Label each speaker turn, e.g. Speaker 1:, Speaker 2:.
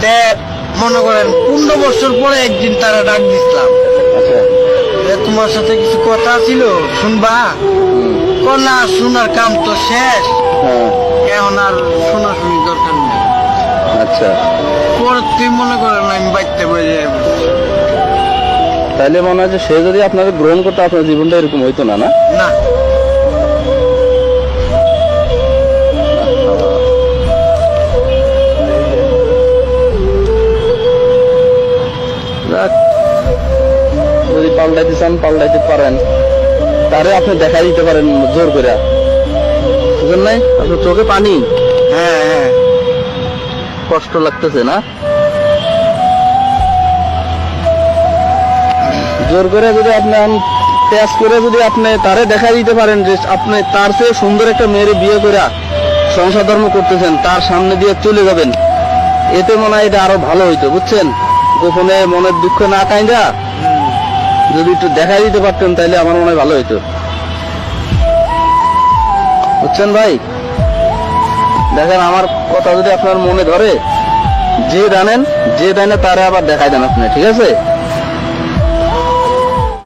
Speaker 1: তে মনে করেন পনেরো বছর পরে একদিন তারা ডাক দিছিলাম। তোমার সাথে কিছু কথা ছিল? শুনবা?
Speaker 2: হুম,
Speaker 1: কো না শোনার কাম তো শেষ। এখন আর শোনাশুনি দরকার নেই।
Speaker 2: আচ্ছা।
Speaker 1: পরে তুই মনে করেন আমি বাইতে বলে যাব
Speaker 2: তাইলে মনে হয় যে সে যদি আপনাকে গ্রহণ করতো আপনার জীবনটা এরকম হইতো না? না। যদি পাল্টাইতে চান, পাল্টাইতে পারেন। তারে আপনি দেখা দিতে পারেন, জোর করে আপনার চোখে পানি?
Speaker 1: হ্যাঁ হ্যাঁ।
Speaker 2: কষ্ট লাগতেছে না? জোর করে যদি আপনি আন- করে যদি আপনি তারে দেখা দিতে পারেন যে আপনি তার চেয়ে সুন্দর একটা মেয়ের বিয়ে করে সংসার ধর্ম করতেছেন, তার সামনে দিয়ে চলে যাবেন। এতে মনে হয় এটা আরও ভালো হইতো, বুঝছেন? গোপনে মনের দুঃখ না কাইন্দা, যদি একটু দেখা দিতে পারতেন তাহলে আমার মনে ভালো হইতো। বুঝছেন ভাই? দেখেন, আমার কথা যদি আপনার মনে ধরে, যে জানেন, যে জানে তারে আবার দেখাই দেন আপনি, ঠিক আছে?